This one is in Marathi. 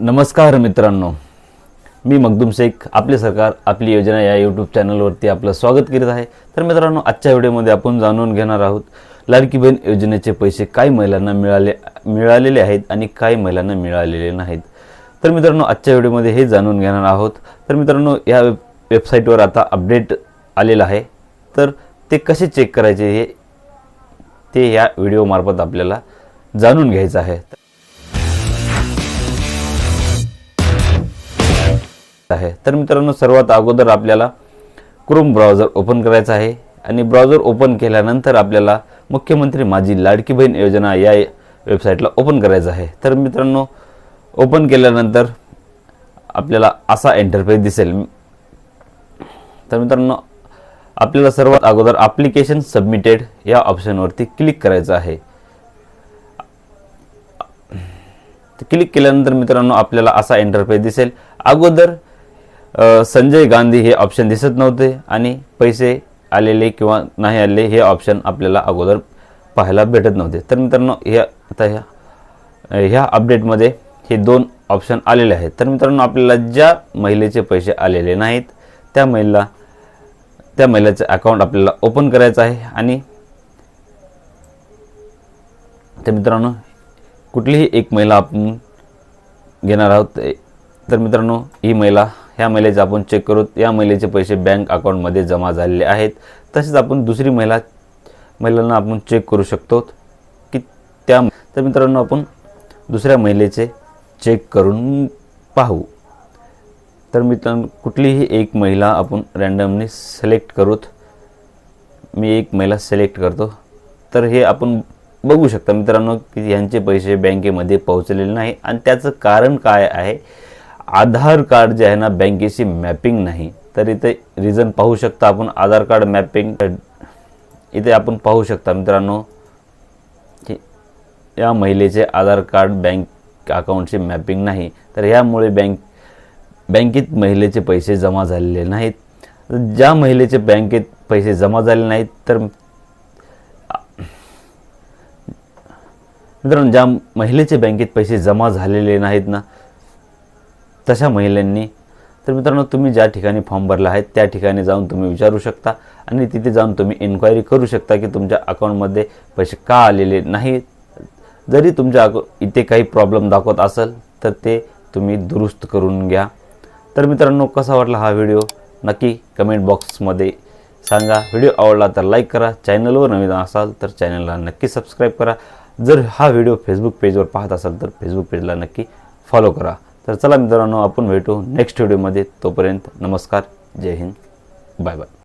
नमस्कार मित्रांनो. मी मखदूम शेख आपले सरकार आपली योजना या यूट्यूब चॅनलवरती आपलं स्वागत करीत आहे. तर मित्रांनो आजच्या व्हिडिओमध्ये आपण जाणून घेणार आहोत लाडकी बहीण योजनेचे पैसे काही महिलांना मिळाले मिळालेले आहेत आणि काही महिलांना मिळालेले नाहीत. तर मित्रांनो आजच्या व्हिडिओमध्ये हे जाणून घेणार आहोत. तर मित्रांनो या वेब वेबसाईटवर आता अपडेट आलेलं आहे. तर ते कसे चेक करायचे हे ते या व्हिडिओमार्फत आपल्याला जाणून घ्यायचं आहे. आहे. तर मित्रांनो सर्वात अगोदर आपल्याला क्रोम ब्राउझर ओपन करायचा आहे आणि ब्राउझर ओपन केल्यानंतर आपल्याला मुख्यमंत्री माझी लाडकी बहीण योजना या वेबसाईटला ओपन करायचं आहे. तर मित्रांनो ओपन केल्यानंतर आपल्याला असा इंटरफेस दिसेल. तर मित्रांनो आपल्याला सर्वात अगोदर ॲप्लिकेशन सबमिटेड या ऑप्शनवरती क्लिक करायचं आहे. क्लिक केल्यानंतर मित्रांनो आपल्याला असा इंटरफेस दिसेल. अगोदर संजय गांधी हे ऑप्शन दिसत नव्हते आणि पैसे आलेले किंवा नाही आलेले हे ऑप्शन आपल्याला अगोदर पाहायला भेटत नव्हते. तर मित्रांनो ह्या आता ह्या ह्या अपडेटमध्ये हे दोन ऑप्शन आलेले आहेत. तर मित्रांनो आपल्याला ज्या महिलेचे पैसे आलेले नाहीत त्या महिला त्या महिलेचं अकाउंट आपल्याला ओपन करायचं आहे आणि तर मित्रांनो कुठलीही एक महिला आपण घेणार आहोत. तर मित्रांनो ही महिला ह्या महिलेचं आपण चेक करू. या महिलेचे पैसे बँक अकाउंटमध्ये जमा झालेले आहेत. तसेच आपण दुसरी महिला महिलांना आपण चेक करू शकतो. की त्या तर मित्रांनो आपण दुसऱ्या महिलेचे चेक करून पाहू. तर मित्रांनो कुठलीही एक महिला आपण रँडमली सिलेक्ट करूत. मी एक महिला सिलेक्ट करतो. तर हे आपण बघू शकता मित्रांनो की यांचे पैसे बँकेमध्ये पोहोचलेले नाही. आणि त्याचं कारण काय आहे? आधार कार्ड जे आहे ना बँकेशी मॅपिंग नाही. तर इथे रिझन पाहू शकता आपण आधार कार्ड मॅपिंग. इथे आपण पाहू शकता मित्रांनो की या महिलेचे आधार कार्ड बँक अकाउंटशी मॅपिंग नाही. तर ह्यामुळे बँक बँकेत महिलेचे पैसे जमा झालेले नाहीत. ज्या महिलेचे बँकेत पैसे जमा झाले नाहीत तर मित्रांनो ज्या महिलेचे बँकेत पैसे जमा झालेले नाहीत ना तशा महिलांनी. तर मित्रांनो तुम्ही ज्या ठिकाणी फॉर्म भरला आहे त्या ठिकाणी जाऊन तुम्ही विचारू शकता आणि तिथे जाऊन तुम्ही इन्क्वायरी करू शकता की तुमच्या अकाउंटमध्ये पैसे का आलेले नाहीत. जरी तुमच्या अकाउ इथे काही प्रॉब्लेम दाखवत असेल तर ते तुम्ही दुरुस्त करून घ्या. तर मित्रांनो कसा वाटला हा व्हिडिओ नक्की कमेंट बॉक्समध्ये सांगा. व्हिडिओ आवडला तर लाईक करा. चॅनलवर नवीन असाल तर चॅनलला नक्की सबस्क्राईब करा. जर हा व्हिडिओ फेसबुक पेजवर पाहत असाल तर फेसबुक पेजला नक्की फॉलो करा. तर चला मित्रांनो आपण भेटू नेक्स्ट व्हिडिओमध्ये तोपर्यंत नमस्कार. जय हिंद. Bye bye.